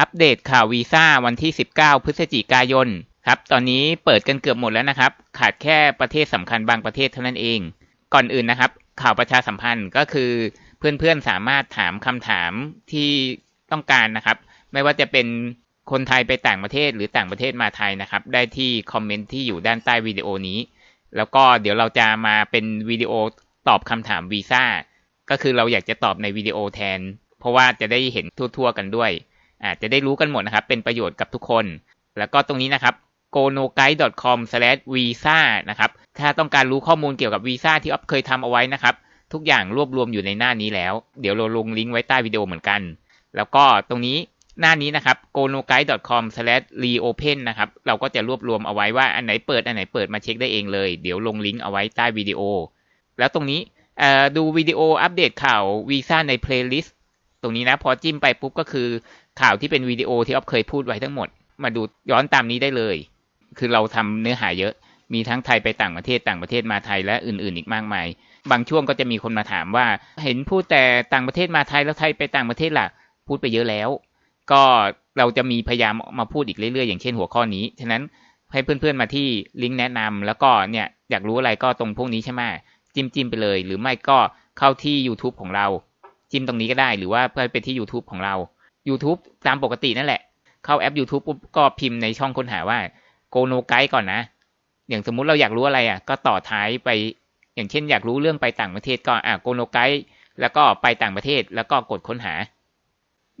อัปเดตข่าววีซ่าวันที่ 19 พฤศจิกายนครับ ตอนนี้เปิดกันเกือบหมดแล้วนะครับ ขาดแค่ประเทศสำคัญบางประเทศเท่านั้นเอง ก่อนอื่นนะครับ ข่าวประชาสัมพันธ์ก็คือเพื่อนๆสามารถถามคำถามที่ต้องการนะครับ ไม่ว่าจะเป็นคนไทยไปต่างประเทศหรือต่างประเทศมาไทยนะครับ ได้ที่คอมเมนต์ที่อยู่ด้านใต้วิดีโอนี้ แล้วก็เดี๋ยวเราจะมาเป็นวิดีโอตอบคำถามวีซ่า ก็คือเราอยากจะตอบในวิดีโอแทน เพราะว่าจะได้เห็นทั่วๆกันด้วย อาจจะได้รู้กันหมดนะครับ เป็นประโยชน์กับทุกคน แล้วก็ตรงนี้นะครับ gonoguide.com/visa นะครับ ถ้าต้องการรู้ข้อมูลเกี่ยวกับวีซ่าที่อ๊อฟเคยทำเอาไว้นะครับ ทุกอย่างรวบรวมอยู่ในหน้านี้แล้ว เดี๋ยวเราลงลิงก์ไว้ใต้วิดีโอเหมือนกัน แล้วก็ตรงนี้หน้านี้นะครับ gonoguide.com/reopen นะครับ เราก็จะรวบรวมเอาไว้ว่าอันไหนเปิดอันไหนเปิดมาเช็คได้เองเลย เดี๋ยวลงลิงก์เอาไว้ใต้วิดีโอ แล้วตรงนี้ดูวิดีโออัปเดตข่าววีซ่าในเพลย์ลิสต์ตรงนี้นะพอจิ้มไปปุ๊บก็คือ ข่าวที่เป็นวิดีโอที่อ๊อฟเคยพูดไว้ทั้งหมด มาดูย้อนตามนี้ได้เลย คือเราทำเนื้อหาเยอะ มีทั้งไทยไปต่างประเทศต่างประเทศมาไทยและอื่นๆ อีกมากมาย บางช่วงก็จะมีคนมาถามว่า เห็นพูดแต่ต่างประเทศมาไทยแล้วไทยไปต่างประเทศล่ะ พูดไปเยอะแล้ว ก็เราจะมีพยายามมาพูดอีกเรื่อยๆ อย่างเช่นหัวข้อนี้ ฉะนั้นให้เพื่อนๆมาที่ลิงก์แนะนำแล้วก็เนี่ยอยากรู้อะไรก็ตรงพวกนี้ใช่ไหมจิ้มจิ้มไปเลย หรือไม่ก็เข้าที่ YouTube ของเรา จิ้มตรงนี้ก็ได้ หรือว่าไปที่ YouTube ของเรา YouTube ตามปกตินั่นแหละ เข้าแอป YouTube ปุ๊บก็พิมพ์ในช่องค้นหาว่าโกโนไกด์ก่อนนะ อย่างสมมุติเราอยากรู้อะไรอะ ก็ต่อท้ายไป อย่างเช่น อยากรู้เรื่องไปต่างประเทศก็อะโกโนไกด์แล้วก็ไปต่างประเทศแล้วก็กดค้นหา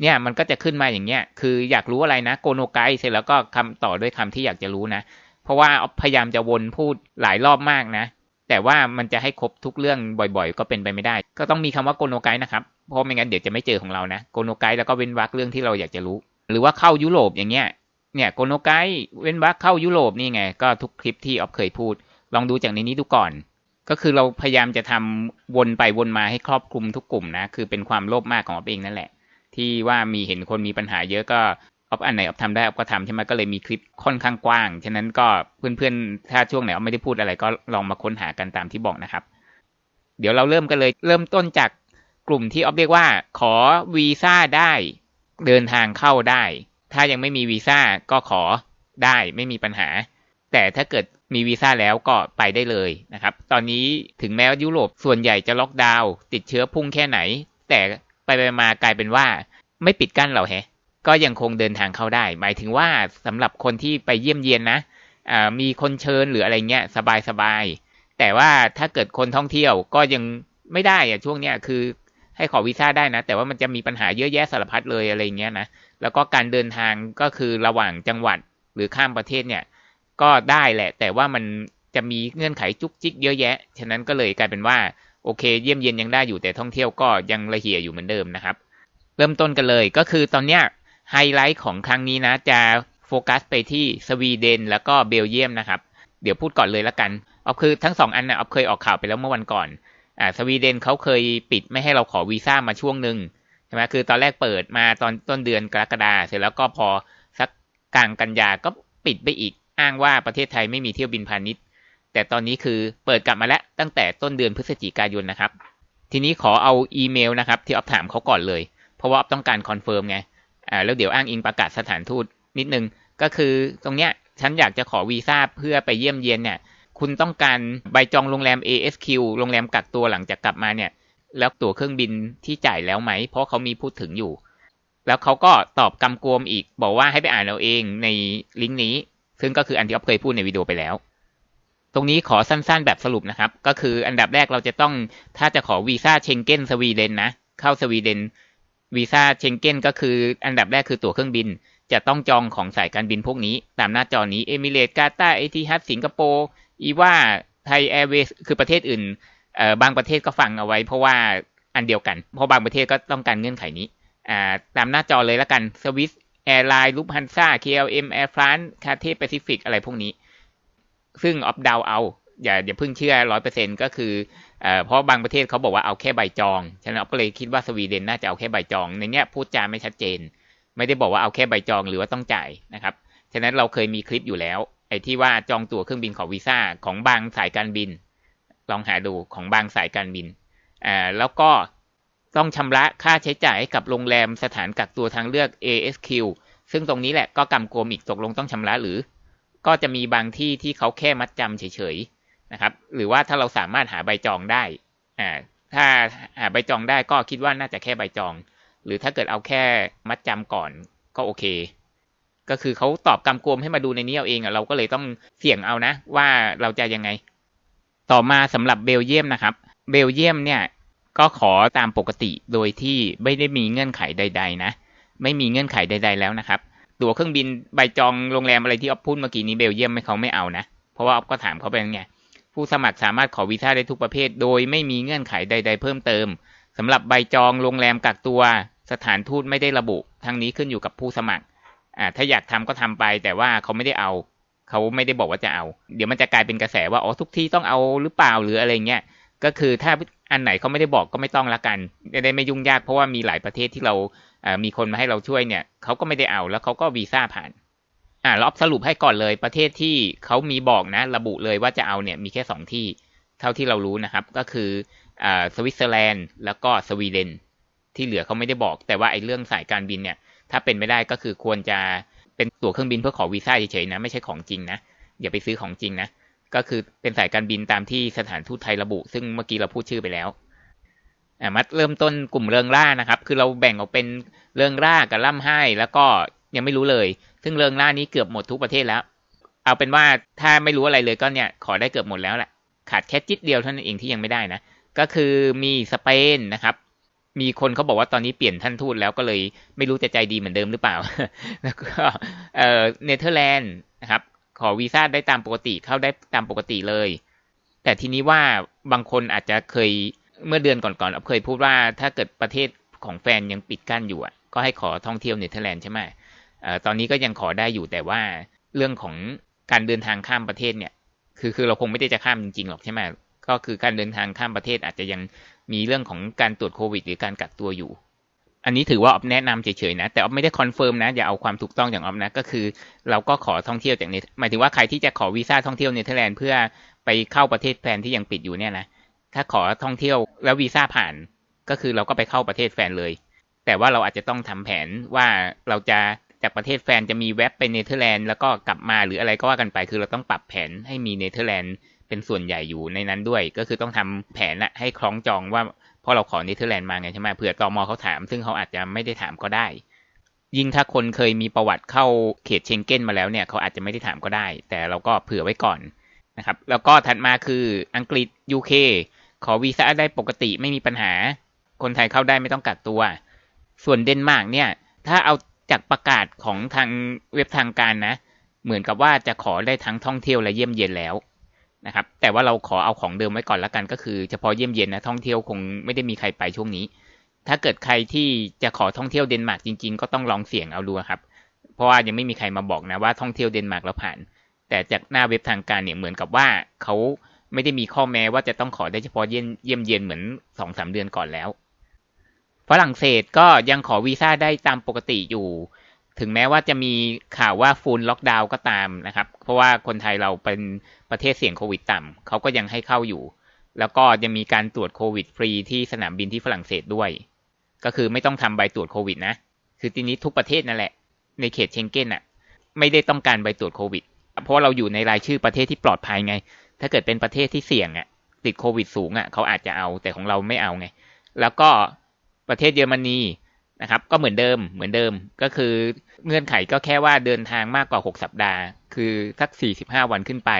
เนี่ยมันก็จะขึ้นมาอย่างเงี้ย คืออยากรู้อะไรนะโกโนไกด์เสร็จแล้วก็คำต่อด้วยคำที่อยากจะรู้นะ เพราะว่าพยายามจะวนพูดหลายรอบมากนะ แต่ว่ามันจะให้ครบทุกเรื่องบ่อยๆ ก็เป็นไปไม่ได้ ก็ต้องมีคำว่าโกโนไกด์นะครับ เพราะไม่งั้นเดี๋ยวจะไม่เจอของเรานะโกโนไกด์แล้วก็เว้นวรรคเรื่องที่เราอยากจะรู้ หรือว่าเข้ายุโรปอย่างเงี้ยเนี่ยโกโนไกด์เว้นวรรคเข้ายุโรปนี่ไงก็ทุกคลิปที่ออฟเคยพูด ลองดูจากในนี้ดูก่อน ก็คือเราพยายามจะทำวนไปวนมาให้ครอบคลุมทุกกลุ่มนะคือเป็นความโลภมากของออฟเองนั่นแหละ ที่ว่ามีเห็นคนมีปัญหาเยอะก็ออฟอันไหนออฟทำได้ออฟก็ทำใช่ไหมก็เลยมีคลิปค่อนข้างกว้าง ฉะนั้นก็เพื่อนๆ ถ้าช่วงไหนออฟไม่ได้พูดอะไรก็ลองมาค้นหากันตามที่บอกนะครับ เดี๋ยวเราเริ่มกันเลย เริ่มต้นจาก กลุ่มที่ออฟเรียกว่า ขอวีซ่าได้เดินทางเข้าได้ ถ้ายังไม่มีวีซ่าก็ขอได้ไม่มีปัญหา แต่ถ้าเกิดมีวีซ่าแล้วก็ไปได้เลยนะครับ ตอนนี้ถึงแม้ว่ายุโรปส่วนใหญ่จะล็อกดาวน์ติดเชื้อพุ่งแค่ไหน แต่ไปไปมากลายเป็นว่า ไม่ปิดกั้นเราแฮะ ก็ยังคงเดินทางเข้าได้ หมายถึงว่าสำหรับคนที่ไปเยี่ยมเยียนนะมีคนเชิญหรืออะไรเงี้ยสบายสบายแต่ว่าถ้าเกิดคนท่องเที่ยวก็ยังไม่ได้อะช่วงเนี้ยคือ ให้ขอวีซ่าได้นะ แต่ว่ามันจะมีปัญหาเยอะแยะสารพัดเลยอะไรเงี้ยนะแล้วก็การเดินทางก็คือระหว่างจังหวัดหรือข้ามประเทศเนี่ยก็ได้แหละ แต่ว่ามันจะมีเงื่อนไขจุกจิกเยอะแยะ ฉะนั้นก็เลยกลายเป็นว่าโอเค เยี่ยมเยียนยังได้อยู่แต่ท่องเที่ยวก็ยังละเหี่ยอยู่เหมือนเดิมนะครับ เริ่มต้นกันเลยก็คือตอนเนี้ยไฮไลท์ของครั้งนี้นะจะโฟกัสไปที่สวีเดนแล้วก็เบลเยียมนะครับ เดี๋ยวพูดก่อนเลยละกันเอาคือทั้งสองอันนะเอาเคยออกข่าวไปแล้วเมื่อวันก่อน อ่าสวีเดนเขาเคยปิดไม่ให้เราขอวีซ่ามาช่วงหนึ่งใช่ไหมคือตอนแรกเปิดมาตอนต้นเดือนกรกฎาเสร็จแล้วก็พอสักกลางกันยาก็ปิดไปอีกอ้างว่าประเทศไทยไม่มีเที่ยวบินพาณิชย์ แต่ตอนนี้คือเปิดกลับมาแล้วตั้งแต่ต้นเดือนพฤศจิกายนนะครับ ทีนี้ขอเอาอีเมลนะครับ ที่ออฟถามเขาก่อนเลย เพราะว่าออฟต้องการคอนเฟิร์มไงอ่าแล้วเดี๋ยวอ้างอิงประกาศสถานทูตนิดนึงก็คือตรงเนี้ยฉันอยากจะขอวีซ่าเพื่อไปเยี่ยมเยียนเนี่ย คุณต้องการใบจองโรงแรม ASQ โรงแรมกักตัวหลังจากกลับมาเนี่ย แล้วตั๋วเครื่องบินที่จ่ายแล้วไหม เพราะเขามีพูดถึงอยู่ แล้วเขาก็ตอบกำกวมอีก บอกว่าให้ไปอ่านเอาเองในลิงก์นี้ ซึ่งก็คืออันที่อ๊อฟเคยพูดในวิดีโอไปแล้ว ตรงนี้ขอสั้นๆแบบสรุปนะครับ ก็คืออันดับแรกเราจะต้องถ้าจะขอวีซ่าเชงเก้นสวีเดนนะเข้าสวีเดนวีซ่าเชงเก้นก็คืออันดับแรกคือตั๋วเครื่องบินจะต้องจองของสายการบินพวกนี้ ตามหน้าจอนี้เอมิเรตกาตาร์เอทิฮัดสิงคโปร์ อีว่าไทยแอร์เวย์คือประเทศอื่นเอ่อบางประเทศก็ฟังเอาไว้ เพราะว่าอันเดียวกัน เพราะบางประเทศก็ต้องการเงื่อนไขนี้อ่าตามหน้าจอเลยแล้วกันสวิสแอร์ไลน์ลูปฮันซ่า KLM แอร์ฟรานซ์คาเทแปซิฟิกอะไรพวกนี้ ซึ่งออฟดาวเอาอย่าอย่าเพิ่งเชื่อร้อยเปอร์เซ็นก็คือเอ่อเพราะบางประเทศเขาบอกว่าเอาแค่ใบจอง ฉะนั้นก็เลยคิดว่าสวีเดนน่าจะเอาแค่ใบจอง ในเนี้ยพูดจาไม่ชัดเจน ไม่ได้บอกว่าเอาแค่ใบจองหรือว่าต้องจ่ายนะครับ ฉะนั้นเราเคยมีคลิปอยู่แล้ว ไอ้ที่ว่าจองตั๋วเครื่องบินของวีซ่าของบางสายการบิน ลองหาดูของบางสายการบินอ่าแล้วก็ต้องชำระค่าใช้จ่ายให้กับโรงแรมสถานกักตัวทางเลือก ASQ ซึ่งตรงนี้แหละก็กำกวมอีกตกลงต้องชำระหรือ ก็จะมีบางที่ที่เขาแค่มัดจำเฉยๆนะครับ หรือว่าถ้าเราสามารถหาใบจองได้อ่าถ้าหาใบจองได้ก็คิดว่าน่าจะแค่ใบจอง หรือถ้าเกิดเอาแค่มัดจำก่อนก็โอเค ก็คือเขาตอบกำกวมให้มาดูในนี้เอาเองอะเราก็เลยต้องเสี่ยงเอานะ ว่าเราจะยังไง ต่อมาสำหรับเบลเยียมนะครับ เบลเยียมเนี่ยก็ขอตามปกติโดยที่ไม่ได้มีเงื่อนไขใด ๆ นะ ไม่มีเงื่อนไขใด ๆ แล้วนะครับ ตั๋วเครื่องบินใบจองโรงแรมอะไรที่ออฟพูดเมื่อกี้นี้เบลเยียมไม่เขาไม่เอานะ เพราะว่าออฟก็ถามเขาไปไง ผู้สมัครสามารถขอวีซ่าได้ทุกประเภท โดยไม่มีเงื่อนไขใด ๆ เพิ่มเติมสำหรับใบจองโรงแรมกักตัว สถานทูตไม่ได้ระบุ ทั้งนี้ขึ้นอยู่กับผู้สมัคร อ่าถ้าอยากทำก็ทำไป แต่ว่าเขาไม่ได้เอา เขาไม่ได้บอกว่าจะเอา เดี๋ยวมันจะกลายเป็นกระแสว่าอ๋อทุกที่ต้องเอาหรือเปล่าหรืออะไรเงี้ยก็คือถ้าอันไหนเขาไม่ได้บอกก็ไม่ต้องละกันจะได้ไม่ยุ่งยากเพราะว่ามีหลายประเทศที่เรามีคนมาให้เราช่วยเนี่ยเขาก็ไม่ได้เอาแล้วเขาก็วีซ่าผ่านอ่าลอบสรุปให้ก่อนเลยประเทศที่เขามีบอกนะ ระบุเลยว่าจะเอาเนี่ยมีแค่สองที่ เท่าที่เรารู้นะครับ ก็คืออ่าสวิตเซอร์แลนด์แล้วก็สวีเดนที่เหลือเขาไม่ได้บอก แต่ว่าไอ้เรื่องสายการบินเนี่ย ถ้าเป็นไม่ได้ก็คือควรจะเป็นตั๋วเครื่องบินเพื่อขอวีซ่าเฉยๆนะ ไม่ใช่ของจริงนะ อย่าไปซื้อของจริงนะ ก็คือเป็นสายการบินตามที่สถานทูตไทยระบุ ซึ่งเมื่อกี้เราพูดชื่อไปแล้วอ่ามาเริ่มต้นกลุ่มเริงร่านะครับ คือเราแบ่งออกเป็นเริงร่ากับล่ำไห้แล้วก็ยังไม่รู้เลย ซึ่งเริงร่านี้เกือบหมดทุกประเทศแล้ว เอาเป็นว่าถ้าไม่รู้อะไรเลยก็เนี่ยขอได้เกือบหมดแล้วแหละขาดแค่จิตเดียวเท่านั้นเองที่ยังไม่ได้นะ ก็คือมีสเปนนะครับ มีคนเขาบอกว่าตอนนี้เปลี่ยนท่านทูตแล้วก็เลยไม่รู้จะใจดีเหมือนเดิมหรือเปล่า แล้วก็เอ่อเนเธอร์แลนด์นะครับ ขอวีซ่าได้ตามปกติเข้าได้ตามปกติเลย แต่ทีนี้ว่าบางคนอาจจะเคยเมื่อเดือนก่อนๆเคยพูดว่าถ้าเกิดประเทศของแฟนยังปิดกั้นอยู่อะ ก็ให้ขอท่องเที่ยวเนเธอร์แลนด์ใช่ไหมอตอนนี้ก็ยังขอได้อยู่แต่ว่าเรื่องของการเดินทางข้ามประเทศเนี่ย คือคือเราคงไม่ได้จะข้ามจริงๆหรอกใช่ไหมก็คือการเดินทางข้ามประเทศอาจจะยัง มีเรื่องของการตรวจโควิด หรือการกักตัวอยู่ อันนี้ถือว่าออฟแนะนำเฉยๆนะ แต่ออฟไม่ได้คอนเฟิร์มนะ อย่าเอาความถูกต้องอย่างออฟนะ ก็คือ เราก็ขอท่องเที่ยวจากเนหมายถึงว่าใครที่จะขอวีซ่าท่องเที่ยวเนเธอร์แลนด์เพื่อไปเข้าประเทศแฟนที่ยังปิดอยู่เนี่ยนะ ถ้าขอท่องเที่ยวแล้ววีซ่าผ่าน ก็คือเราก็ไปเข้าประเทศแฟนเลย แต่ว่าเราอาจจะต้องทำแผนว่าเราจะจากประเทศแฟนจะมีเว็บไปเนเธอร์แลนด์แล้วก็กลับมาหรืออะไรก็ว่ากันไป คือเราต้องปรับแผนให้มีเนเธอร์แลนด์ เป็นส่วนใหญ่อยู่ในนั้นด้วย ก็คือต้องทำแผนละให้คล้องจองว่าพราะเราขอเนเธอร์แลนด์มาไงใช่ไหมเผื่อตอมอเขาถาม ซึ่งเขาอาจจะไม่ได้ถามก็ได้ ยิ่งถ้าคนเคยมีประวัติเข้าเขตเชงเก้นมาแล้วเนี่ยเขาอาจจะไม่ได้ถามก็ได้ แต่เราก็เผื่อไว้ก่อนนะครับ แล้วก็ถัดมาคืออังกฤษ UK ขอวีซ่าได้ปกติไม่มีปัญหา คนไทยเข้าได้ไม่ต้องกักตัว ส่วนเดนมาร์กเนี่ย ถ้าเอาจากประกาศของทางเว็บทางการนะ เหมือนกับว่าจะขอได้ทั้งท่องเที่ยวและเยี่ยมเยียนแล้ว นะครับ แต่ว่าเราขอเอาของเดิมไว้ก่อนละกัน ก็คือเฉพาะเยี่ยมเย็นนะท่องเที่ยวคงไม่ได้มีใครไปช่วงนี้ ถ้าเกิดใครที่จะขอท่องเที่ยวเดนมาร์กจริง ๆ ก็ต้องลองเสี่ยงเอาดูครับ เพราะว่ายังไม่มีใครมาบอกนะว่าท่องเที่ยวเดนมาร์กแล้วผ่าน แต่จากหน้าเว็บทางการเนี่ยเหมือนกับว่าเขาไม่ได้มีข้อแม้ว่าจะต้องขอได้เฉพาะเยี่ยมเย็นเหมือนสองสามเดือนก่อนแล้วฝรั่งเศสก็ยังขอวีซ่าได้ตามปกติอยู่ ถึงแม้ว่าจะมีข่าวว่าฟูลล็อกดาวน์ก็ตามนะครับ เพราะว่าคนไทยเราเป็นประเทศเสี่ยงโควิดต่ำเขาก็ยังให้เข้าอยู่ แล้วก็ยังมีการตรวจโควิดฟรีที่สนามบินที่ฝรั่งเศสด้วย ก็คือไม่ต้องทำใบตรวจโควิดนะ คือทีนี้ทุกประเทศนั่นแหละ ในเขตเชงเก้นอะ ไม่ได้ต้องการใบตรวจโควิด เพราะเราอยู่ในรายชื่อประเทศที่ปลอดภัยไง ถ้าเกิดเป็นประเทศที่เสี่ยงอะ ติดโควิดสูงอะเขาอาจจะเอาแต่ของเราไม่เอาไง แล้วก็ประเทศเยอรมนี นะครับ ก็เหมือนเดิมเหมือนเดิมก็คือเงื่อนไขก็แค่ว่าเดินทางมากกว่า 6 สัปดาห์ คือสัก 45 วันขึ้นไป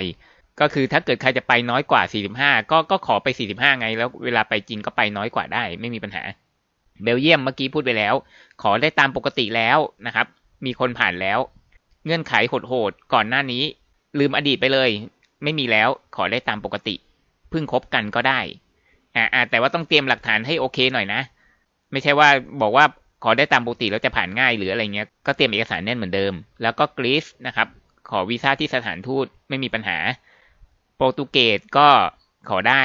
ก็คือถ้าเกิดใครจะไปน้อยกว่า 45 ก็ก็ขอไป 45 ไง แล้วเวลาไปจริงก็ไปน้อยกว่าได้ ไม่มีปัญหา เบลเยียมเมื่อกี้พูดไปแล้ว ขอได้ตามปกติแล้วนะครับ มีคนผ่านแล้ว เงื่อนไขโหดๆก่อนหน้านี้ ลืมอดีตไปเลย ไม่มีแล้วขอได้ตามปกติเพิ่งคบกันก็ได้อ่าแต่ว่าต้องเตรียมหลักฐานให้โอเคหน่อยนะ ไม่ใช่ว่าบอกว่า ขอได้ตามปกติแล้วจะผ่านง่ายหรืออะไรเงี้ยก็เตรียมเอกสารแน่นเหมือนเดิม แล้วก็กรีซนะครับ ขอวีซ่าที่สถานทูตไม่มีปัญหา โปรตุเกสก็ขอได้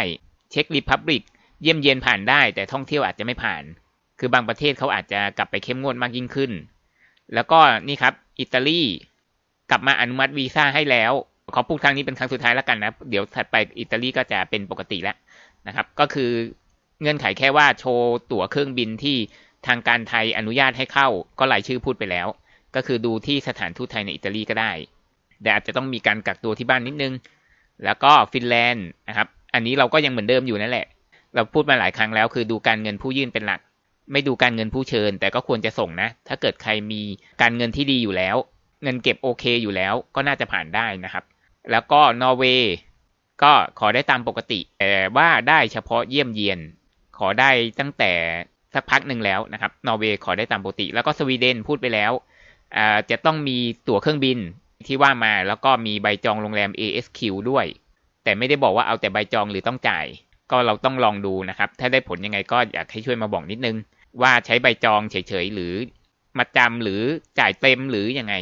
เช็กริพับลิกเยี่ยมเยียนผ่านได้ แต่ท่องเที่ยวอาจจะไม่ผ่าน คือบางประเทศเขาอาจจะกลับไปเข้มงวดมากยิ่งขึ้น แล้วก็นี่ครับอิตาลีกลับมาอนุมัติวีซ่าให้แล้ว ขอพูดครั้งนี้เป็นครั้งสุดท้ายแล้วกันนะ เดี๋ยวถัดไปอิตาลีก็จะเป็นปกติแล้วนะครับ ก็คือเงื่อนไขแค่ว่าโชว์ตั๋วเครื่องบินที่ ทางการไทยอนุญาตให้เข้าก็รายชื่อพูดไปแล้ว ก็คือดูที่สถานทูตไทยในอิตาลีก็ได้ แต่อาจจะต้องมีการกักตัวที่บ้านนิดนึง แล้วก็ฟินแลนด์นะครับ อันนี้เราก็ยังเหมือนเดิมอยู่นั่นแหละ เราพูดมาหลายครั้งแล้วคือดูการเงินผู้ยื่นเป็นหลัก ไม่ดูการเงินผู้เชิญ แต่ก็ควรจะส่งนะ ถ้าเกิดใครมีการเงินที่ดีอยู่แล้ว เงินเก็บโอเคอยู่แล้ว ก็น่าจะผ่านได้นะครับ แล้วก็นอร์เวย์ก็ขอได้ตามปกติแต่ว่าได้เฉพาะเยี่ยมเยียน ขอได้ตั้งแต่ สักพักหนึ่งแล้วนะครับ นอร์เวย์ขอได้ตามปกติ แล้วก็สวีเดนพูดไปแล้วจะต้องมีตั๋วเครื่องบินที่ว่ามาแล้วก็มีใบจองโรงแรม ASQ ด้วย แต่ไม่ได้บอกว่าเอาแต่ใบจองหรือต้องจ่าย ก็เราต้องลองดูนะครับ ถ้าได้ผลยังไงก็อยากให้ช่วยมาบอกนิดนึง ว่าใช้ใบจองเฉยๆหรือมาจำหรือจ่ายเต็มหรือยังไง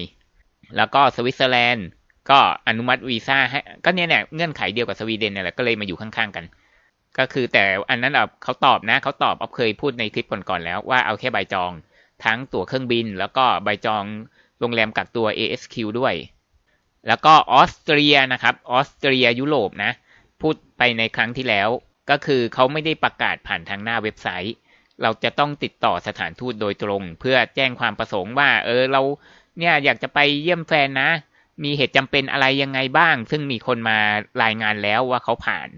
แล้วก็สวิตเซอร์แลนด์ก็อนุมัติวีซ่าให้ก็เนี่ยเนี่ยเงื่อนไขเดียวกับสวีเดนเนี่ยแหละก็เลยมาอยู่ข้างๆกัน ก็คือแต่อันนั้นเขาตอบนะเขาตอบเอาเคยพูดในคลิปก่อนๆแล้วว่าเอาแค่ใบจอง ทั้งตั๋วเครื่องบิน แล้วก็ใบจองโรงแรมกักตัว ASQ ด้วย แล้วก็ออสเตรียนะครับออสเตรียยุโรปนะ พูดไปในครั้งที่แล้ว ก็คือเขาไม่ได้ประกาศผ่านทางหน้าเว็บไซต์ เราจะต้องติดต่อสถานทูตโดยตรง เพื่อแจ้งความประสงค์ว่า เออเราเนี่ยอยากจะไปเยี่ยมแฟนนะ มีเหตุจำเป็นอะไรยังไงบ้าง ซึ่งมีคนมารายงานแล้วว่าเขาผ่าน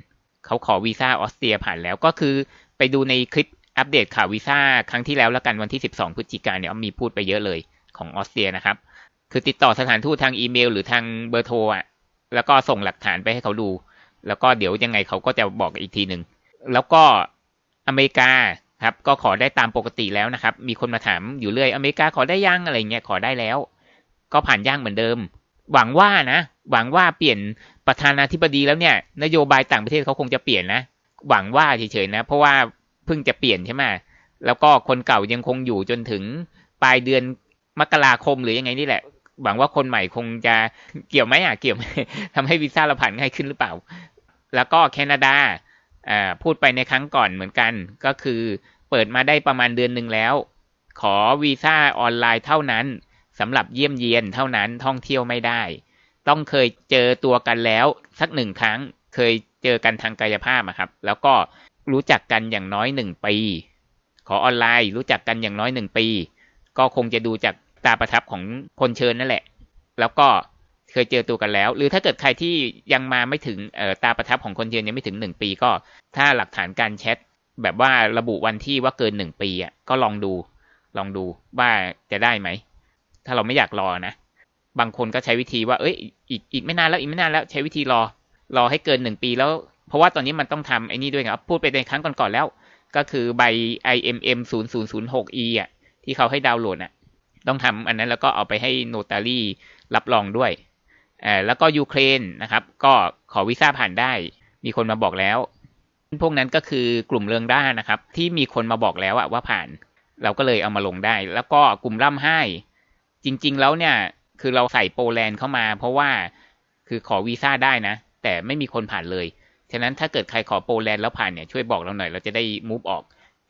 เขาขอวีซ่าออสเตรียผ่านแล้วก็คือไปดูในคลิปอัปเดตข่าววีซ่าครั้งที่แล้วแล้วกันวันที่ 12 พฤศจิกายนเนี่ยมีพูดไปเยอะเลยของออสเตรียนะครับ คือติดต่อสถานทูตทางอีเมล หรือทางเบอร์โทรอะแล้วก็ส่งหลักฐานไปให้เขาดู แล้วก็เดี๋ยวยังไงเขาก็จะบอกอีกทีหนึ่งแล้วก็อเมริกาครับก็ขอได้ตามปกติแล้วนะครับ มีคนมาถามอยู่เรื่อยอเมริกาขอได้ยังอะไรเงี้ยขอได้แล้ว ก็ผ่านย่างเหมือนเดิม หวังว่านะ หวังว่าเปลี่ยน ประธานาธิบดีแล้วเนี่ย นโยบายต่างประเทศเขาคงจะเปลี่ยนนะ หวังว่าเฉยๆนะ เพราะว่าเพิ่งจะเปลี่ยนใช่ไหมแล้วก็คนเก่ายังคงอยู่จนถึงปลายเดือนมกราคมหรือยังไงนี่แหละ หวังว่าคนใหม่คงจะเกี่ยวไหมอะเกี่ยวไหมทำให้วีซ่าเราผ่านง่ายขึ้นหรือเปล่า แล้วก็แคนาดาอ่าพูดไปในครั้งก่อนเหมือนกัน ก็คือเปิดมาได้ประมาณเดือนหนึ่งแล้ว ขอวีซ่าออนไลน์เท่านั้นสำหรับเยี่ยมเยียนเท่านั้นท่องเที่ยวไม่ได้ ต้องเคยเจอตัวกันแล้ว สักหนึ่งครั้งเคยเจอกันทางกายภาพครับ แล้วก็รู้จักกันอย่างน้อยหนึ่งปีขอออนไลน์รู้จักกันอย่างน้อยหนึ่งปี ก็คงจะดูจากตาประทับของคนเชิญนั่นแหละ แล้วก็เคยเจอตัวกันแล้ว หรือถ้าเกิดใครที่ยังมาไม่ถึงตาประทับของคนเชิญยังไม่ถึงหนึ่งปีก็ ถ้าหลักฐานการแชทแบบว่าระบุวันที่ว่าเกินหนึ่งปีอะก็ลองดู ลองดูว่าจะได้ไหม ถ้าเราไม่อยากรอนะ บางคนก็ใช้วิธีว่า เอ้ย อีกอีกไม่นานแล้วอีกไม่นานแล้วใช้วิธีรอ รอให้เกินหนึ่งปีแล้ว เพราะว่าตอนนี้มันต้องทำไอ้นี่ด้วยครับ พูดไปในครั้งก่อนๆแล้ว ก็คือใบ IMM 0006E อะ ที่เขาให้ดาวน์โหลดอะ ต้องทำอันนั้นแล้วก็เอาไปให้โนตารีรับรองด้วยอ่าแล้วก็ยูเครนนะครับ ก็ขอวีซ่าผ่านได้ มีคนมาบอกแล้ว พวกนั้นก็คือกลุ่มเรืองด้านะครับ ที่มีคนมาบอกแล้วอะว่าผ่าน เราก็เลยเอามาลงได้ แล้วก็กลุ่มร่ำไห้ จริง ๆ แล้วเนี่ย คือเราใส่โปแลนด์เข้ามา เพราะว่าคือขอวีซ่าได้นะ แต่ไม่มีคนผ่านเลย ฉะนั้นถ้าเกิดใครขอโปแลนด์แล้วผ่านเนี่ยช่วยบอกเราหน่อยเราจะได้มูฟออก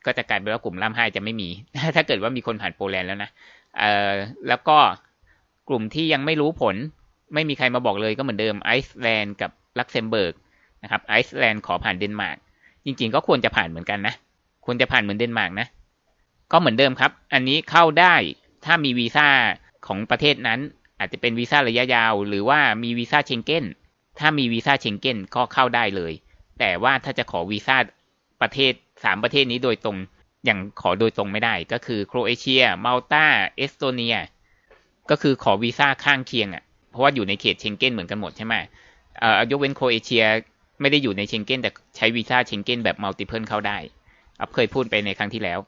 ก็จะกลายเป็นว่ากลุ่มร่ำไห้จะไม่มี ถ้าเกิดว่ามีคนผ่านโปแลนด์แล้วนะเอ่อแล้วก็กลุ่มที่ยังไม่รู้ผล ไม่มีใครมาบอกเลยก็เหมือนเดิมไอซ์แลนด์กับลักเซมเบิร์กนะครับไอซ์แลนด์ขอผ่านเดนมาร์กจริงๆก็ควรจะผ่านเหมือนกันนะควรจะผ่านเหมือนเดนมาร์กนะก็เหมือนเดิมครับ อันนี้เข้าได้ถ้ามีวีซ่า ของประเทศนั้น อาจจะเป็นวีซ่าระยะยาว หรือว่ามีวีซ่าเชงเก้น ถ้ามีวีซ่าเชงเก้นก็เข้าได้เลย แต่ว่าถ้าจะขอวีซ่าประเทศสามประเทศนี้โดยตรงอย่างขอโดยตรงไม่ได้ ก็คือโครเอเชียมาลตาเอสโตเนีย ก็คือขอวีซ่าข้างเคียงอะ เพราะว่าอยู่ในเขตเชงเก้นเหมือนกันหมดใช่ไหมเอ่อยกเว้นโครเอเชียไม่ได้อยู่ในเชงเก้นแต่ใช้วีซ่าเชงเก้นแบบมัลติเพิลเข้าได้อัพเคยพูดไปในครั้งที่แล้ว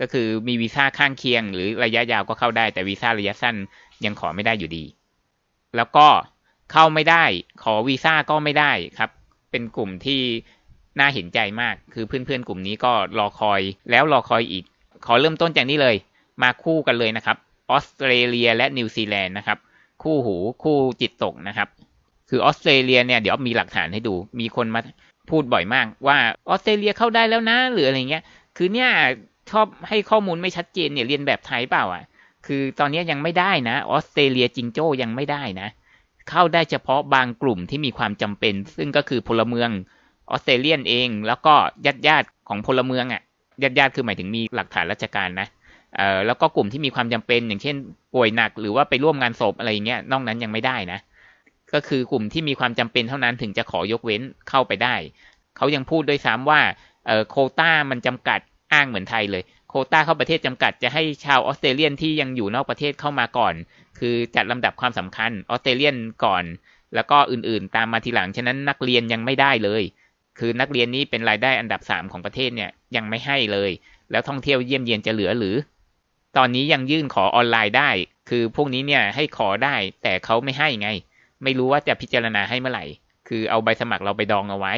ก็คือมีวีซ่าข้างเคียง หรือระยะยาวก็เข้าได้ แต่วีซ่าระยะสั้นยังขอไม่ได้อยู่ดี แล้วก็เข้าไม่ได้ ขอวีซ่าก็ไม่ได้ครับ เป็นกลุ่มที่น่าเห็นใจมาก คือเพื่อนๆกลุ่มนี้ก็รอคอยแล้วรอคอยอีก ขอเริ่มต้นจากนี้เลย มาคู่กันเลยนะครับ ออสเตรเลียและนิวซีแลนด์นะครับ คู่หูคู่จิตตกนะครับ คือออสเตรเลียเนี่ยเดี๋ยวมีหลักฐานให้ดู มีคนมาพูดบ่อยมากว่าออสเตรเลียเข้าได้แล้วนะหรืออะไรเงี้ย คือเนี่ย ชอบให้ข้อมูลไม่ชัดเจนเนี่ยเรียนแบบไทยเปล่าอะ คือตอนนี้ยังไม่ได้นะออสเตรเลียจิงโจ้ยังไม่ได้นะ เข้าได้เฉพาะบางกลุ่มที่มีความจำเป็น ซึ่งก็คือพลเมืองออสเตรเลียนเอง แล้วก็ญาติญาติของพลเมืองอะญาติญาติคือหมายถึงมีหลักฐานราชการนะเอ่อแล้วก็กลุ่มที่มีความจำเป็น อย่างเช่น ป่วยหนักหรือว่าไปร่วมงานศพอะไรเงี้ยนอกนั้นยังไม่ได้นะ ก็คือกลุ่มที่มีความจำเป็นเท่านั้นถึงจะขอยกเว้นเข้าไปได้ เขายังพูดด้วยซ้ำว่าเอ่อโคต้ามันจำกัด อ้างเหมือนไทยเลย โคต้าเข้าประเทศจำกัดจะให้ชาวออสเตรเลียนที่ยังอยู่นอกประเทศเข้ามาก่อน คือจัดลำดับความสำคัญออสเตรเลียนก่อน แล้วก็อื่นๆ ตามมาทีหลังฉะนั้นนักเรียนยังไม่ได้เลย คือนักเรียนนี้เป็นรายได้อันดับสามของประเทศเนี่ยยังไม่ให้เลย แล้วท่องเที่ยวเยี่ยมเยียนจะเหลือหรือ ตอนนี้ยังยื่นขอออนไลน์ได้ คือพวกนี้เนี่ยให้ขอได้แต่เขาไม่ให้ไง ไม่รู้ว่าจะพิจารณาให้เมื่อไหร่ คือเอาใบสมัครเราไปดองเอาไว้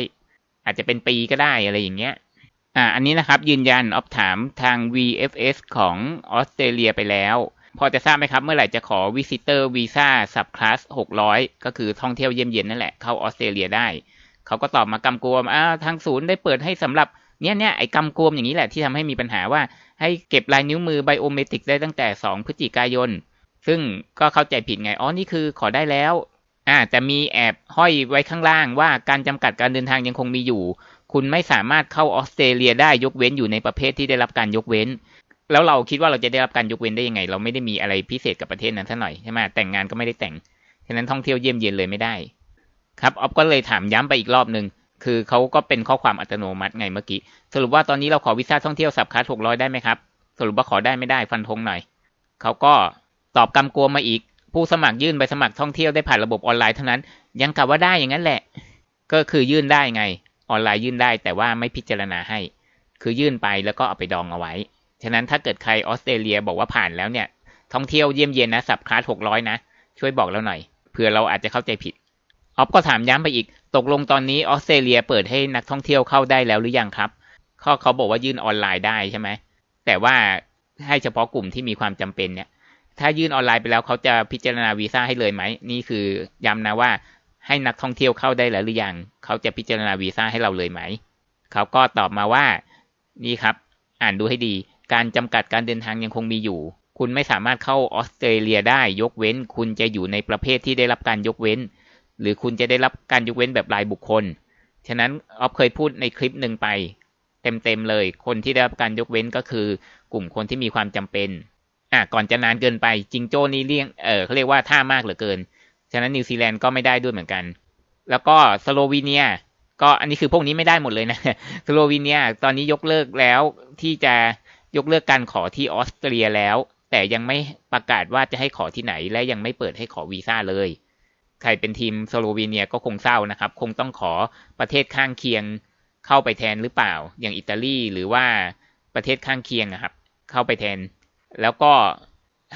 อาจจะเป็นปีก็ได้อะไรอย่างเงี้ย อ่าอันนี้นะครับยืนยันออฟถามทาง VFS ของออสเตรเลียไปแล้ว พอจะทราบไหมครับ เมื่อไหร่จะขอ Visitor Visa Subclass 600 ก็คือท่องเที่ยวเยี่ยมเยียนนั่นแหละเข้าออสเตรเลียได้ เขาก็ตอบมากำกวมอ่าทางศูนย์ได้เปิดให้สำหรับเนี่ยเนี่ยไอ้กำกวมอย่างนี้แหละที่ทำให้มีปัญหาว่าให้เก็บลายนิ้วมือไบโอเมตริกได้ตั้งแต่ 2 พฤศจิกายน ซึ่งก็เข้าใจผิดไง อ๋อ นี่คือขอได้แล้ว อ่า แต่มีแอบห้อยไว้ข้างล่างว่าการจำกัดการเดินทางยังคงมีอยู่ คุณไม่สามารถเข้าออสเตรเลียได้ยกเว้นอยู่ในประเภทที่ได้รับการยกเว้น แล้วเราคิดว่าเราจะได้รับการยกเว้นได้ยังไง เราไม่ได้มีอะไรพิเศษกับประเทศนั้นซะหน่อยใช่ไหมแต่งงานก็ไม่ได้แต่งฉะนั้นท่องเที่ยวเยี่ยมเยียนเลยไม่ได้ ครับออฟก็เลยถามย้ำไปอีกรอบหนึ่งคือเขาก็เป็นข้อความอัตโนมัติไงเมื่อกี้สรุปว่าตอนนี้เราขอวีซ่าท่องเที่ยวสับคัสหกร้อยได้ไหมครับสรุปว่าขอได้ไม่ได้ฟันธงหน่อยเขาก็ตอบกำกวมมาอีก ผู้สมัครยื่นใบสมัครท่องเที่ยวได้ผ่านระบบออนไลน์เท่านั้น ยังกลับว่าได้อย่างนั้นแหละ ก็คือยื่นได้ไง ออนไลน์ยื่นได้แต่ว่าไม่พิจารณาให้ คือยื่นไปแล้วก็เอาไปดองเอาไว้ ฉะนั้นถ้าเกิดใครออสเตรเลียบอกว่าผ่านแล้วเนี่ย ท่องเที่ยวเยี่ยมเยียนนะสับคลาสหกร้อยนะ ช่วยบอกเราหน่อยเผื่อเราอาจจะเข้าใจผิดออฟก็ถามย้ำไปอีก ตกลงตอนนี้ออสเตรเลียเปิดให้นักท่องเที่ยวเข้าได้แล้วหรือยังครับข้อเขาบอกว่ายื่นออนไลน์ได้ใช่ไหมแต่ว่าให้เฉพาะกลุ่มที่มีความจำเป็นเนี่ย ถ้ายื่นออนไลน์ไปแล้วเขาจะพิจารณาวีซ่าให้เลยไหม นี่คือย้ำนะว่า ให้นักท่องเที่ยวเข้าได้แล้วหรือยัง เขาจะพิจารณาวีซ่าให้เราเลยไหม เขาก็ตอบมาว่า นี่ครับ อ่านดูให้ดี การจำกัดการเดินทางยังคงมีอยู่ คุณไม่สามารถเข้าออสเตรเลียได้ยกเว้น คุณจะอยู่ในประเภทที่ได้รับการยกเว้น หรือคุณจะได้รับการยกเว้นแบบรายบุคคล ฉะนั้นออฟเคยพูดในคลิปหนึ่งไป เต็มๆเลย คนที่ได้รับการยกเว้นก็คือกลุ่มคนที่มีความจำเป็นอะก่อนจะนานเกินไปจิงโจ้นี่เรียกเออเขาเรียกว่าท่ามากเหลือเกิน ฉะนั้นนิวซีแลนด์ก็ไม่ได้ด้วยเหมือนกัน แล้วก็สโลวีเนีย ก็อันนี้คือพวกนี้ไม่ได้หมดเลยนะสโลวีเนียตอนนี้ยกเลิกแล้วที่จะยกเลิกการขอที่ออสเตรียแล้ว แต่ยังไม่ประกาศว่าจะให้ขอที่ไหน และยังไม่เปิดให้ขอวีซ่าเลย ใครเป็นทีมสโลวีเนียก็คงเศร้านะครับ คงต้องขอประเทศข้างเคียงเข้าไปแทนหรือเปล่า อย่างอิตาลีหรือว่าประเทศข้างเคียงนะครับ เข้าไปแทน แล้วก็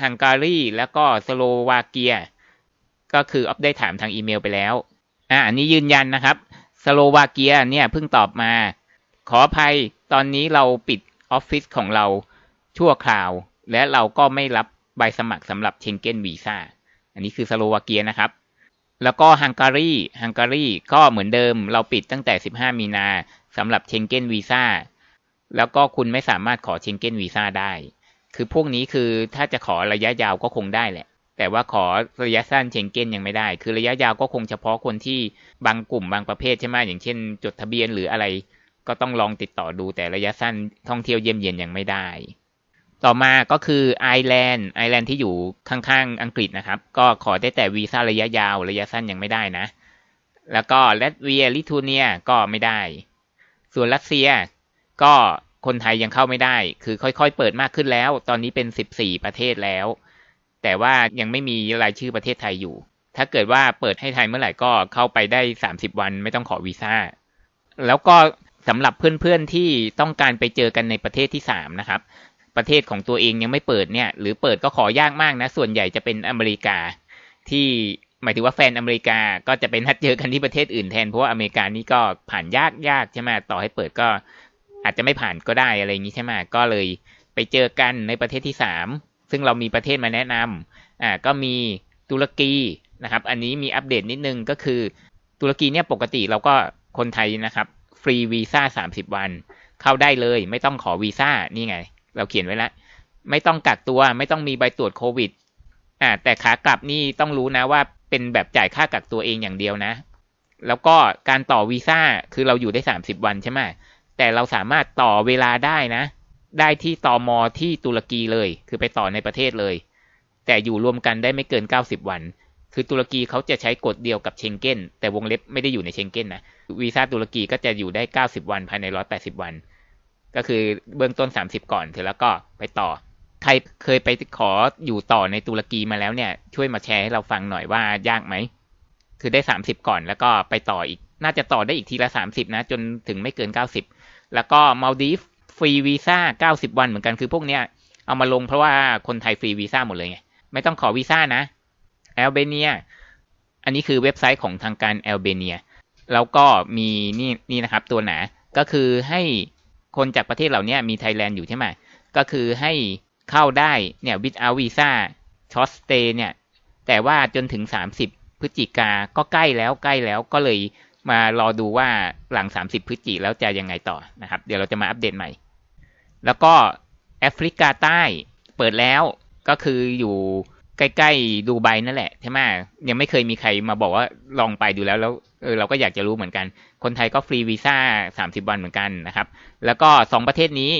ฮังการีแล้วก็สโลวาเกีย ก็คืออัปได้ถามทางอีเมลไปแล้วอ่าอันนี้ยืนยันนะครับสโลวาเกียเนี่ยเพิ่งตอบมา ขออภัยตอนนี้เราปิดออฟฟิศของเราชั่วคราว และเราก็ไม่รับใบสมัครสำหรับเชงเก้นวีซ่าอันนี้คือสโลวาเกียนะครับ แล้วก็ฮังการีฮังการีก็เหมือนเดิม เราปิดตั้งแต่ 15 มีนาสำหรับเชงเก้นวีซ่าแล้วก็คุณไม่สามารถขอเชงเก้นวีซ่าได้ คือพวกนี้คือถ้าจะขอระยะยาวก็คงได้แหละ แต่ว่าขอระยะสั้นเชงเก้นยังไม่ได้ คือระยะยาวก็คงเฉพาะคนที่บางกลุ่มบางประเภทใช่ไหมอย่างเช่น จดทะเบียนหรืออะไร ก็ต้องลองติดต่อดูแต่ระยะสั้นท่องเที่ยวเยี่ยมเยียนยังไม่ได้ ต่อมาก็คือไอร์แลนด์ไอร์แลนด์ที่อยู่ข้างๆอังกฤษนะครับ ก็ขอได้แต่วีซ่าระยะยาวระยะสั้นยังไม่ได้นะ แล้วก็ลัตเวียลิทัวเนียก็ไม่ได้ ส่วนรัสเซียก็คนไทยยังเข้าไม่ได้ คือค่อยๆ เปิดมากขึ้นแล้ว ตอนนี้เป็น 14 ประเทศแล้ว แต่ว่ายังไม่มีรายชื่อประเทศไทยอยู่ ถ้าเกิดว่าเปิดให้ไทยเมื่อไหร่ก็เข้าไปได้ 30 วันไม่ต้องขอวีซ่า แล้วก็สำหรับเพื่อนๆที่ต้องการไปเจอกันในประเทศที่3นะครับ ประเทศของตัวเองยังไม่เปิดเนี่ย หรือเปิดก็ขอยากมากนะ ส่วนใหญ่จะเป็นอเมริกา ที่หมายถึงว่าแฟนอเมริกาก็จะเป็นนัดเจอกันที่ประเทศอื่นแทนเพราะว่าอเมริกานี่ก็ผ่านยากยากใช่ไหมต่อให้เปิดก็อาจจะไม่ผ่านก็ได้อะไรอย่างนี้ใช่ไหมก็เลยไปเจอกันในประเทศที่สาม ซึ่งเรามีประเทศมาแนะนำอ่าก็มีตุรกีนะครับ อันนี้มีอัปเดตนิดนึงก็คือ ตุรกีเนี่ยปกติเราก็คนไทยนะครับ ฟรีวีซ่าสามสิบวัน เข้าได้เลย ไม่ต้องขอวีซ่านี่ไง เราเขียนไว้แล้วไม่ต้องกักตัวไม่ต้องมีใบตรวจโควิดอ่าแต่ขากลับนี่ต้องรู้นะว่าเป็นแบบจ่ายค่ากักตัวเองอย่างเดียวนะ แล้วก็การต่อวีซ่าคือเราอยู่ได้สามสิบวันใช่ไหมแต่เราสามารถต่อเวลาได้นะ ได้ที่ตอมอที่ตุรกีเลย คือไปต่อในประเทศเลย แต่อยู่รวมกันได้ไม่เกิน 90 วัน คือตุรกีเขาจะใช้กฎเดียวกับเชงเก้น แต่วงเล็บไม่ได้อยู่ในเชงเก้นนะวีซ่าตุรกีก็จะอยู่ได้ 90 วันภายใน 180 วัน ก็คือเบื้องต้น 30 ก่อนเสร็จแล้วก็ไปต่อ ใครเคยไปขออยู่ต่อในตุรกีมาแล้วเนี่ย ช่วยมาแชร์ให้เราฟังหน่อยว่ายากไหมคือได้ 30 ก่อนแล้วก็ไปต่ออีก น่าจะต่อได้อีกทีละ 30 นะ จนถึงไม่เกิน 90 แล้วก็มาลดีฟฟ รีวีซ่า 90 วันเหมือนกันคือพวกเนี้ยเอามาลงเพราะว่าคนไทยฟรีวีซ่าหมดเลยไง ไม่ต้องขอวีซ่านะแอลเบเนีย อันนี้คือเว็บไซต์ของทางการแอลเบเนีย แล้วก็มีนี่นี่นะครับตัวหนา ก็คือให้คนจากประเทศเหล่านี้มีไทยแลนด์อยู่ใช่ไหม ก็คือให้เข้าได้เนี่ย without visa short stay เนี่ย แต่ว่าจนถึง 30 พฤศจิกาก็ใกล้แล้วใกล้แล้วก็เลยมารอดูว่าหลัง 30 พฤศจิแล้วจะยังไงต่อนะครับ เดี๋ยวเราจะมาอัปเดตใหม่ แล้วก็แอฟริกาใต้เปิดแล้วก็คืออยู่ใกล้ๆดูไบนั่นแหละใช่ไหมยังไม่เคยมีใครมาบอกว่าลองไปดูแล้วแล้วเออเราก็อยากจะรู้เหมือนกัน คนไทยก็ฟรีวีซ่า30วันเหมือนกันนะครับ แล้วก็สองประเทศนี้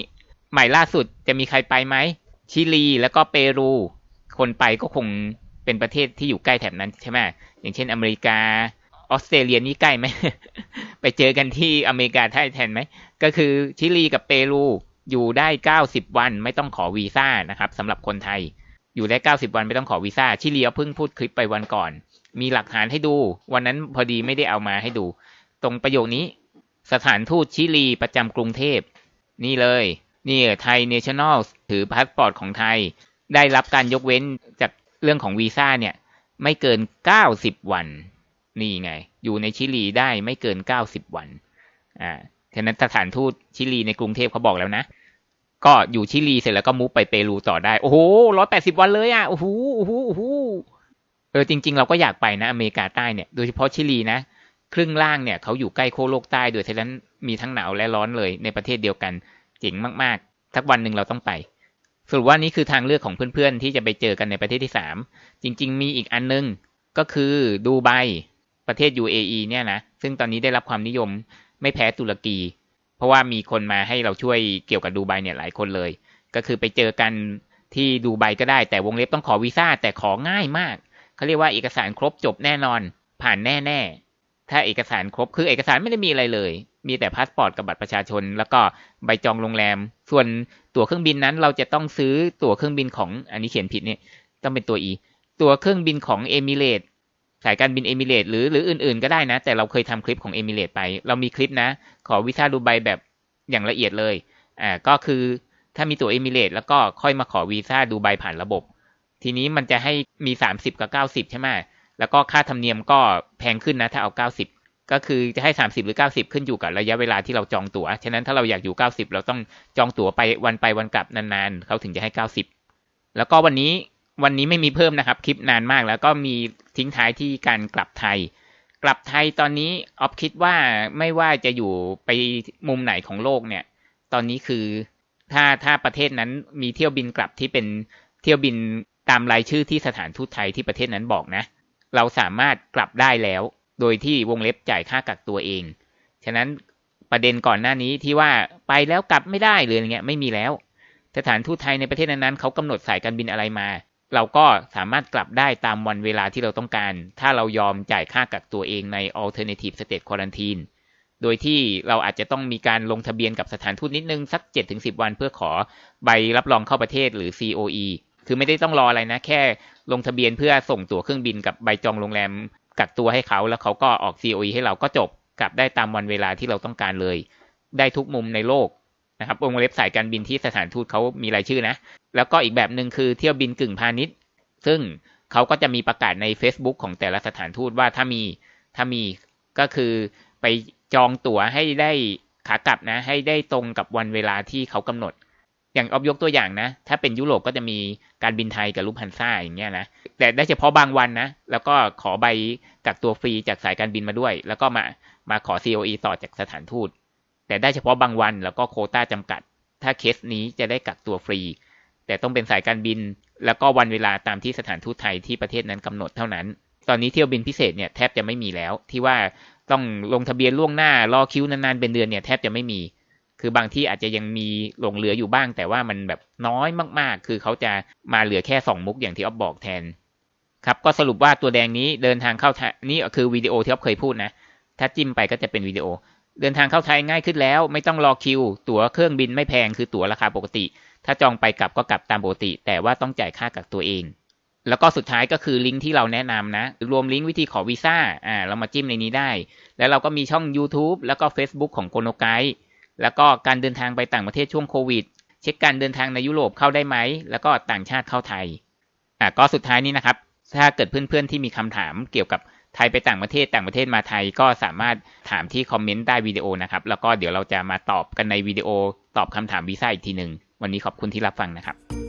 ใหม่ล่าสุดจะมีใครไปไหมชิลีแล้วก็เปรู คนไปก็คงเป็นประเทศที่อยู่ใกล้แถบนั้นใช่ไหมอย่างเช่นอเมริกาออสเตรเลียนี่ใกล้ไหม ไปเจอกันที่อเมริกาไทยแทนไหม ก็คือชิลีกับเปรู อยู่ได้ 90 วันไม่ต้องขอวีซ่านะครับสำหรับคนไทย อยู่ได้ 90 วันไม่ต้องขอวีซ่าชิลีเพิ่งพูดคลิปไปวันก่อน มีหลักฐานให้ดู วันนั้นพอดีไม่ได้เอามาให้ดู ตรงประโยคนี้ สถานทูตชิลีประจำกรุงเทพ นี่เลยนี่ไทยเนชั่นแนลถือพาสปอร์ตของไทย ได้รับการยกเว้นจากเรื่องของวีซ่าเนี่ย ไม่เกิน 90 วัน นี่ไง อยู่ในชิลีได้ไม่เกิน 90 วันอ่าฉะนั้นสถานทูตชิลีในกรุงเทพเขาบอกแล้วนะ ก็อยู่ชิลีเสร็จแล้วก็มุกไปเปรูต่อได้ โอ้โหร้อยแปดสิบวันเลยอะ โอ้โหโอ้โหโอ้โหเออจริง ๆ เราก็อยากไปนะอเมริกาใต้เนี่ย โดยเฉพาะชิลีนะ ครึ่งล่างเนี่ยเขาอยู่ใกล้โคโลกใต้ด้วยฉะนั้นมีทั้งหนาวและร้อนเลยในประเทศเดียวกัน เจ๋งมากๆ สักวันหนึ่งเราต้องไป สรุปว่านี่คือทางเลือกของเพื่อนๆ ที่จะไปเจอกันในประเทศที่สาม จริง ๆ มีอีกอันนึงก็คือดูไบประเทศ UAE เนี่ยนะ ซึ่งตอนนี้ได้รับความนิยมไม่แพ้ตุรกี ราะว่ามีคนมาให้เราช่วยเกี่ยวกับดูไบเนี่ยหลายคนเลย ก็คือไปเจอกันที่ดูไบก็ได้ แต่วงเล็บต้องขอวีซ่าแต่ของ่ายมากเขาเรียกว่าเอกสารครบจบแน่นอน ผ่านแน่ๆ ถ้าเอกสารครบคือเอกสารไม่ได้มีอะไรเลย มีแต่พาสปอร์ตกับบัตรประชาชน แล้วก็ใบจองโรงแรม ส่วนตั๋วเครื่องบินนั้น เราจะต้องซื้อตั๋วเครื่องบินของอันนี้เขียนผิดเนี่ยต้องเป็นตัว E ตั๋วเครื่องบินของเอมิเรต สายการบินเอมิเรตหรือหรืออื่นๆก็ได้นะ แต่เราเคยทำคลิปของเอมิเรตไป เรามีคลิปนะ ขอวีซ่าดูไบแบบอย่างละเอียดเลยอ่าก็คือถ้ามีตั๋วเอมิเรตแล้วก็ค่อยมาขอวีซ่าดูไบผ่านระบบ ทีนี้มันจะให้มีสามสิบกับเก้าสิบใช่ไหมแล้วก็ค่าธรรมเนียมก็แพงขึ้นนะ ถ้าเอาเก้าสิบก็คือจะให้สามสิบหรือเก้าสิบขึ้นอยู่กับระยะเวลาที่เราจองตัว๋ว ฉะนั้นถ้าเราอยากอยู่เก้าสิบเราต้องจองตั๋วไปวันไปวันกลับนานๆ เขาถึงจะให้เก้าสิบแล้วก็วันนี้ วันนี้ไม่มีเพิ่มนะครับ คลิปนานมากแล้วก็มีทิ้งท้ายที่การกลับไทย กลับไทยตอนนี้ออฟคิดว่าไม่ว่าจะอยู่ไปมุมไหนของโลกเนี่ย ตอนนี้คือถ้าถ้าประเทศนั้นมีเที่ยวบินกลับที่เป็นเที่ยวบินตามรายชื่อที่สถานทูตไทยที่ประเทศนั้นบอกนะ เราสามารถกลับได้แล้ว โดยที่วงเล็บจ่ายค่ากักตัวเอง ฉะนั้นประเด็นก่อนหน้านี้ที่ว่าไปแล้วกลับไม่ได้หรืออะไรเงี้ยไม่มีแล้ว สถานทูตไทยในประเทศนั้นๆเขากำหนดสายการบินอะไรมา เราก็สามารถกลับได้ตามวันเวลาที่เราต้องการ ถ้าเรายอมจ่ายค่ากักตัวเองใน alternative state quarantine โดยที่เราอาจจะต้องมีการลงทะเบียนกับสถานทูตนิดนึง สัก 7-10 วันเพื่อขอใบรับรองเข้าประเทศหรือ COE คือไม่ได้ต้องรออะไรนะ แค่ลงทะเบียนเพื่อส่งตั๋วเครื่องบินกับใบจองโรงแรมกักตัวให้เขา แล้วเขาก็ออก COE ให้เราก็จบ กลับได้ตามวันเวลาที่เราต้องการเลย ได้ทุกมุมในโลก นะครับวงเล็บสายการบินที่สถานทูตเขามีรายชื่อนะ แล้วก็อีกแบบหนึ่งคือเที่ยวบินกึ่งพาณิชย์ ซึ่งเขาก็จะมีประกาศใน Facebook ของแต่ละสถานทูตว่าถ้ามีถ้ามีก็คือไปจองตั๋วให้ได้ขากลับนะ ให้ได้ตรงกับวันเวลาที่เขากำหนด อย่างออบยกตัวอย่างนะ ถ้าเป็นยุโรปก็จะมีการบินไทยกับลูปพันซ่าอย่างเงี้ยนะ แต่ได้เฉพาะบางวันนะ แล้วก็ขอใบกักตัวฟรีจากสายการบินมาด้วย แล้วก็มามาขอ COE ต่อจากสถานทูต แต่ได้เฉพาะบางวันแล้วก็โคต้าจำกัด ถ้าเคสนี้จะได้กักตัวฟรี แต่ต้องเป็นสายการบิน แล้วก็วันเวลาตามที่สถานทูตไทยที่ประเทศนั้นกำหนดเท่านั้น ตอนนี้เที่ยวบินพิเศษเนี่ยแทบจะไม่มีแล้ว ที่ว่าต้องลงทะเบียนล่วงหน้ารอคิวนานๆเป็นเดือนเนี่ยแทบจะไม่มี คือบางที่อาจจะยังมีหลงเหลืออยู่บ้าง แต่ว่ามันแบบน้อยมากๆ คือเขาจะมาเหลือแค่สองมุกอย่างที่ออฟบอกแทนครับก็สรุปว่าตัวแดงนี้เดินทางเข้าไทยนี่คือวิดีโอที่อ๊อฟเคยพูดนะ ถ้าจิ้มไปก็จะเป็นวิดีโอ เดินทางเข้าไทยง่ายขึ้นแล้ว ไม่ต้องรอคิว ตั๋วเครื่องบินไม่แพงคือตั๋วราคาปกติ ถ้าจองไปกลับก็กลับตามปกติ แต่ว่าต้องจ่ายค่ากักตัวเอง แล้วก็สุดท้ายก็คือลิงก์ที่เราแนะนำนะ รวมลิงก์วิธีขอวีซ่าอ่าเรามาจิ้มในนี้ได้ แล้วเราก็มีช่อง YouTube แล้วก็ Facebook ของโกโนไกแล้วก็การเดินทางไปต่างประเทศช่วงโควิด เช็คการเดินทางในยุโรปเข้าได้ไหม แล้วก็ต่างชาติเข้าไทยอ่าก็สุดท้ายนี้นะครับ ถ้าเกิดเพื่อนๆที่มีคำถามเกี่ยวกับ ไทยไปต่างประเทศต่างประเทศมาไทยก็สามารถถามที่คอมเมนต์ใต้วิดีโอนะครับ แล้วก็เดี๋ยวเราจะมาตอบกันในวิดีโอตอบคำถามวีซ่าอีกทีหนึ่งวันนี้ขอบคุณที่รับฟังนะครับ